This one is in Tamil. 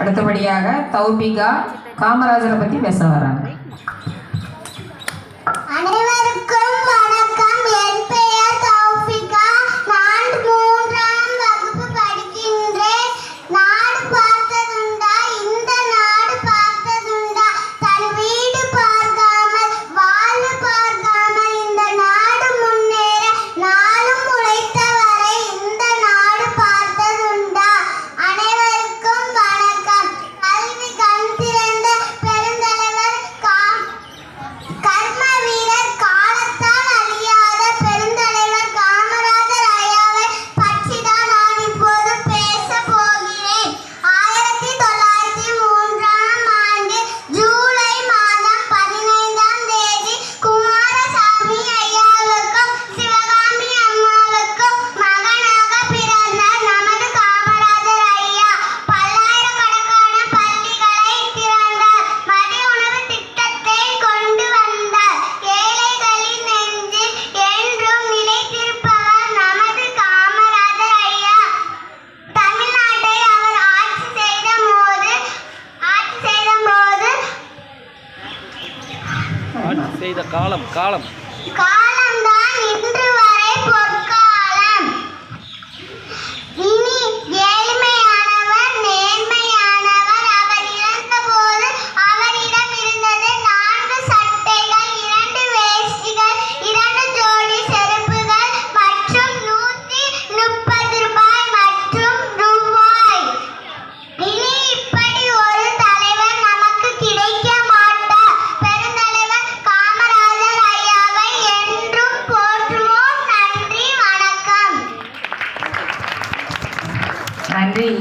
அடுத்தபடியாக தௌபிகா காமராஜரை பற்றி பேச வராங்க. பெய்த காலம் காலம். காலம் தான் இன்று வரை Madrid.